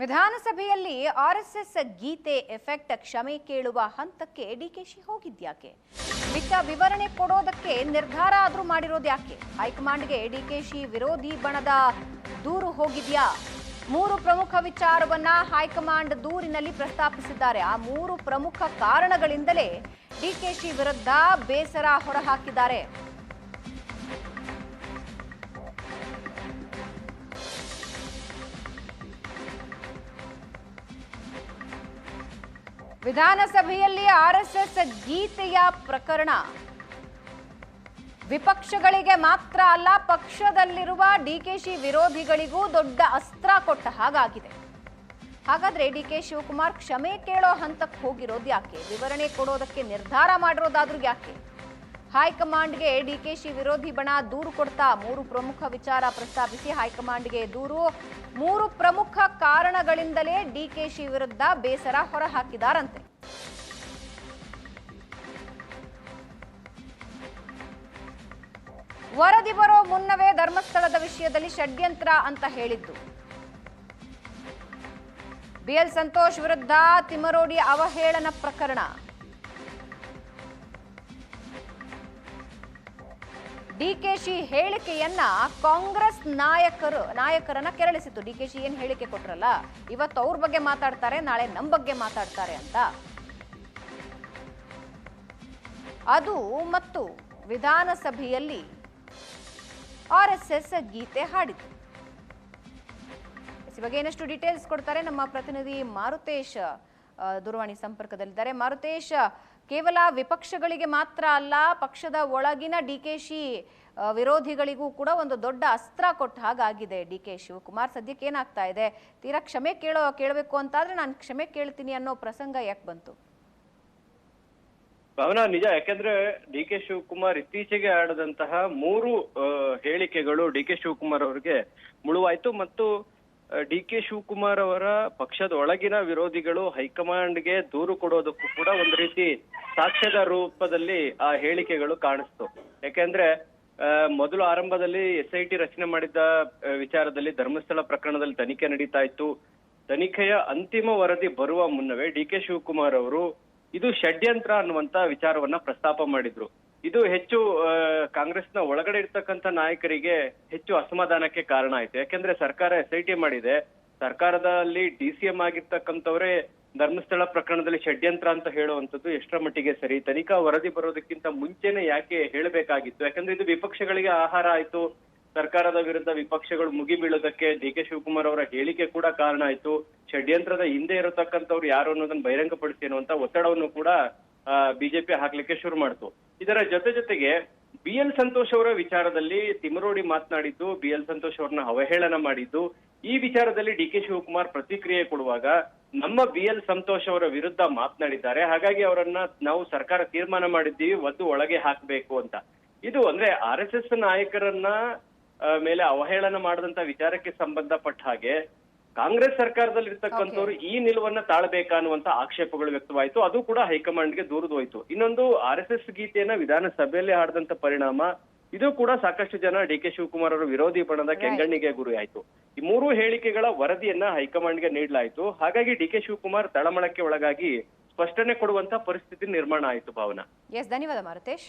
ವಿಧಾನಸಭೆಯಲ್ಲಿ ಆರ್ಎಸ್ಎಸ್ ಗೀತೆ ಎಫೆಕ್ಟ್ ಕ್ಷಮೆ ಕೇಳುವ ಹಂತಕ್ಕೆ ಡಿಕೆಶಿ ಹೋಗಿದ್ಯಾಕೆ? ಬಿಟ್ಟ ವಿವರಣೆ ಕೊಡೋದಕ್ಕೆ ನಿರ್ಧಾರ ಆದರೂ ಮಾಡಿರೋದು ಯಾಕೆ ಹೈಕಮಾಂಡ್ಗೆ ಡಿಕೆಶಿ ವಿರೋಧಿ ಬಣದ ದೂರು ಹೋಗಿದ್ಯಾ? ಮೂರು ಪ್ರಮುಖ ವಿಚಾರವನ್ನ ಹೈಕಮಾಂಡ್ ದೂರಿನಲ್ಲಿ ಪ್ರಸ್ತಾಪಿಸಿದ್ದಾರೆ. ಆ ಮೂರು ಪ್ರಮುಖ ಕಾರಣಗಳಿಂದಲೇ ಡಿಕೆಶಿ ವಿರುದ್ಧ ಬೇಸರ ಹೊರಹಾಕಿದ್ದಾರೆ. ವಿಧಾನಸಭೆಯಲ್ಲಿ ಆರ್ಎಸ್ಎಸ್ ಗೀತೆಯ ಪ್ರಕರಣ. ವಿಪಕ್ಷಗಳಿಗೆ ಮಾತ್ರ ಅಲ್ಲ, ಪಕ್ಷದಲ್ಲಿರುವ ಡಿಕೆಶಿ ವಿರೋಧಿಗಳಿಗೂ ದೊಡ್ಡ ಅಸ್ತ್ರ ಕೊಟ್ಟ ಹಾಗಾಗಿದೆ. ಹಾಗಾದ್ರೆ ಡಿ ಕೆ ಶಿವಕುಮಾರ್ ಕ್ಷಮೆ ಕೇಳೋ ಹಂತಕ್ಕೆ ಹೋಗಿರೋದು ಯಾಕೆ ವಿವರಣೆ ಕೊಡೋದಕ್ಕೆ ನಿರ್ಧಾರ ಮಾಡಿರೋದಾದ್ರೂ ಯಾಕೆ? ಹೈಕಮಾಂಡ್ಗೆ ಡಿಕೆಶಿ ವಿರೋಧಿ ಬಣ ದೂರು ಕೊಡ್ತಾ ಮೂರು ಪ್ರಮುಖ ವಿಚಾರ ಪ್ರಸ್ತಾಪಿಸಿ ಹೈಕಮಾಂಡ್ಗೆ ದೂರು. ಮೂರು ಪ್ರಮುಖ ಕಾರಣಗಳಿಂದಲೇ ಡಿಕೆಶಿ ವಿರುದ್ಧ ಬೇಸರ ಹೊರಹಾಕಿದಾರಂತೆ. ವರದಿ ಬರೋ ಮುನ್ನವೇ ಧರ್ಮಸ್ಥಳದ ವಿಷಯದಲ್ಲಿ ಷಡ್ಯಂತ್ರ ಅಂತ ಹೇಳಿದ್ದು. ಬಿಎಲ್ ಸಂತೋಷ್ ವಿರುದ್ಧ ತಿಮರೋಡಿ ಅವಹೇಳನ ಪ್ರಕರಣ. ಡಿಕೆಶಿ ಹೇಳಿಕೆಯನ್ನ ಕಾಂಗ್ರೆಸ್ ನಾಯಕರು, ನಾಯಕರನ್ನ ಕೆರಳಿಸಿತು ಡಿಕೆಶಿ ಏನ್ ಹೇಳಿಕೆ ಕೊಟ್ರಲ್ಲ? ಇವತ್ತು ಅವ್ರ ಬಗ್ಗೆ ಮಾತಾಡ್ತಾರೆ, ನಾಳೆ ನಮ್ಮ ಬಗ್ಗೆ ಮಾತಾಡ್ತಾರೆ ಅಂತ. ಅದು ಮತ್ತು ವಿಧಾನಸಭೆಯಲ್ಲಿ ಆರ್ ಎಸ್ ಎಸ್ ಗೀತೆ ಹಾಡಿತು. ಬಗ್ಗೆ ಏನಷ್ಟು ಡೀಟೇಲ್ಸ್ ಕೊಡ್ತಾರೆ ನಮ್ಮ ಪ್ರತಿನಿಧಿ ಮಾರುತೇಶ್ ದೂರವಾಣಿ ಸಂಪರ್ಕದಲ್ಲಿದ್ದಾರೆ. ಮಾರುತೇಶ್ ಕೇವಲ ವಿಪಕ್ಷಗಳಿಗೆ ಮಾತ್ರ ಅಲ್ಲ, ಪಕ್ಷದ ಒಳಗಿನ ಡಿ ಕೆ ಶಿ ವಿರೋಧಿಗಳಿಗೂ ಕೂಡ ಒಂದು ದೊಡ್ಡ ಅಸ್ತ್ರ ಕೊಟ್ಟ ಹಾಗಾಗಿದೆ ಡಿ ಕೆ ಶಿವಕುಮಾರ್. ಸದ್ಯಕ್ಕೆ ಏನಾಗ್ತಾ ಇದೆ? ತೀರಾ ಕ್ಷಮೆ ಕೇಳೋ, ಕೇಳಬೇಕು ಅಂತಾದ್ರೆ ನಾನು ಕ್ಷಮೆ ಕೇಳ್ತೀನಿ ಅನ್ನೋ ಪ್ರಸಂಗ ಯಾಕೆ ಬಂತು? ಭಾವನಾ, ನಿಜ. ಯಾಕೆಂದ್ರೆ ಡಿ ಕೆ ಶಿವಕುಮಾರ್ ಇತ್ತೀಚೆಗೆ ಆಡದಂತಹ ಮೂರು ಹೇಳಿಕೆಗಳು ಡಿ ಕೆ ಶಿವಕುಮಾರ್ ಅವರಿಗೆ ಮುಳುವಾಯ್ತು ಮತ್ತು ಡಿ ಕೆ ಶಿವಕುಮಾರ್ ಅವರ ಪಕ್ಷದ ಒಳಗಿನ ವಿರೋಧಿಗಳು ಹೈಕಮಾಂಡ್ಗೆ ದೂರು ಕೊಡೋದಕ್ಕೂ ಕೂಡ ಒಂದು ರೀತಿ ಸಾಕ್ಷ್ಯದ ರೂಪದಲ್ಲಿ ಆ ಹೇಳಿಕೆಗಳು ಕಾಣಿಸ್ತು. ಯಾಕೆಂದ್ರೆ ಮೊದಲು ಆರಂಭದಲ್ಲಿ ಎಸ್ ಐ ರಚನೆ ಮಾಡಿದ್ದ ವಿಚಾರದಲ್ಲಿ ಧರ್ಮಸ್ಥಳ ಪ್ರಕರಣದಲ್ಲಿ ತನಿಖೆ ನಡೀತಾ ಇತ್ತು. ತನಿಖೆಯ ಅಂತಿಮ ವರದಿ ಬರುವ ಮುನ್ನವೇ ಡಿ ಕೆ ಶಿವಕುಮಾರ್ ಅವರು ಇದು ಷಡ್ಯಂತ್ರ ಅನ್ನುವಂತ ವಿಚಾರವನ್ನ ಪ್ರಸ್ತಾಪ ಮಾಡಿದ್ರು. ಇದು ಹೆಚ್ಚು ಕಾಂಗ್ರೆಸ್ನ ಒಳಗಡೆ ಇರ್ತಕ್ಕಂಥ ನಾಯಕರಿಗೆ ಹೆಚ್ಚು ಅಸಮಾಧಾನಕ್ಕೆ ಕಾರಣ ಆಯ್ತು. ಯಾಕೆಂದ್ರೆ ಸರ್ಕಾರ ಎಸ್ ಐ ಮಾಡಿದೆ. ಸರ್ಕಾರದಲ್ಲಿ ಡಿ ಸಿ ಎಂ ಆಗಿರ್ತಕ್ಕಂಥವ್ರೆ ಧರ್ಮಸ್ಥಳ ಪ್ರಕರಣದಲ್ಲಿ ಷಡ್ಯಂತ್ರ ಅಂತ ಹೇಳುವಂಥದ್ದು ಎಷ್ಟರ ಮಟ್ಟಿಗೆ ಸರಿ. ತನಿಖಾ ವರದಿ ಬರೋದಕ್ಕಿಂತ ಮುಂಚೆನೆ ಯಾಕೆ ಹೇಳಬೇಕಾಗಿತ್ತು? ಯಾಕಂದ್ರೆ ಇದು ವಿಪಕ್ಷಗಳಿಗೆ ಆಹಾರ ಆಯ್ತು. ಸರ್ಕಾರದ ವಿರುದ್ಧ ವಿಪಕ್ಷಗಳು ಮುಗಿ ಬೀಳೋದಕ್ಕೆ ಡಿ ಕೆ ಶಿವಕುಮಾರ್ ಅವರ ಹೇಳಿಕೆ ಕೂಡ ಕಾರಣ ಆಯ್ತು. ಷಡ್ಯಂತ್ರದ ಹಿಂದೆ ಇರತಕ್ಕಂಥವ್ರು ಯಾರು ಅನ್ನೋದನ್ನ ಬಹಿರಂಗಪಡಿಸಿ ಅನ್ನುವಂತ ಒತ್ತಡವನ್ನು ಕೂಡ ಬಿಜೆಪಿ ಹಾಕ್ಲಿಕ್ಕೆ ಶುರು ಮಾಡ್ತು. ಇದರ ಜೊತೆ ಜೊತೆಗೆ ಬಿ ಎಲ್ ಸಂತೋಷ್ ಅವರ ವಿಚಾರದಲ್ಲಿ ತಿಮರೋಡಿ ಮಾತನಾಡಿದ್ದು, ಬಿ ಎಲ್ ಸಂತೋಷ್ ಅವ್ರನ್ನ ಅವಹೇಳನ ಮಾಡಿದ್ದು. ಈ ವಿಚಾರದಲ್ಲಿ ಡಿ ಕೆ ಶಿವಕುಮಾರ್ ಪ್ರತಿಕ್ರಿಯೆ ಕೊಡುವಾಗ ನಮ್ಮ ಬಿ ಎಲ್ ಸಂತೋಷ್ ಅವರ ವಿರುದ್ಧ ಮಾತನಾಡಿದ್ದಾರೆ. ಹಾಗಾಗಿ ಅವರನ್ನ ನಾವು ಸರ್ಕಾರ ತೀರ್ಮಾನ ಮಾಡಿದ್ದೀವಿ, ಒದ್ದು ಒಳಗೆ ಹಾಕ್ಬೇಕು ಅಂತ. ಇದು ಅಂದ್ರೆ ಆರ್ ಎಸ್ ಎಸ್ ನಾಯಕರನ್ನ ಮೇಲೆ ಅವಹೇಳನ ಮಾಡಿದಂತ ವಿಚಾರಕ್ಕೆ ಸಂಬಂಧಪಟ್ಟ ಹಾಗೆ ಕಾಂಗ್ರೆಸ್ ಸರ್ಕಾರದಲ್ಲಿ ಇರ್ತಕ್ಕಂಥವ್ರು ಈ ನಿಲುವನ್ನ ತಾಳ್ಬೇಕಾ ಅನ್ನುವಂತ ಆಕ್ಷೇಪಗಳು ವ್ಯಕ್ತವಾಯಿತು. ಅದು ಕೂಡ ಹೈಕಮಾಂಡ್ಗೆ ದೂರದೋಯ್ತು ಇನ್ನೊಂದು ಆರ್ ಎಸ್ ಎಸ್ ಗೀತೆಯನ್ನ ವಿಧಾನಸಭೆಯಲ್ಲಿ ಹಾಡಿದಂತ ಪರಿಣಾಮ ಇದು ಕೂಡ ಸಾಕಷ್ಟು ಜನ ಡಿ ಕೆ ಶಿವಕುಮಾರ್ ಅವರ ವಿರೋಧಿ ಬಣದ ಕೆಂಗಣ್ಣಿಗೆ ಗುರಿಯಾಯಿತು. ಈ ಮೂರು ಹೇಳಿಕೆಗಳ ವರದಿಯನ್ನ ಹೈಕಮಾಂಡ್ಗೆ ನೀಡಲಾಯಿತು. ಹಾಗಾಗಿ ಡಿ ಕೆ ಶಿವಕುಮಾರ್ ತಳಮಳಕ್ಕೆ ಒಳಗಾಗಿ ಸ್ಪಷ್ಟನೆ ಕೊಡುವಂತ ಪರಿಸ್ಥಿತಿ ನಿರ್ಮಾಣ ಆಯಿತು ಭಾವನಾ. ಎಸ್ ಧನ್ಯವಾದ ಮಾರುತೇಶ್.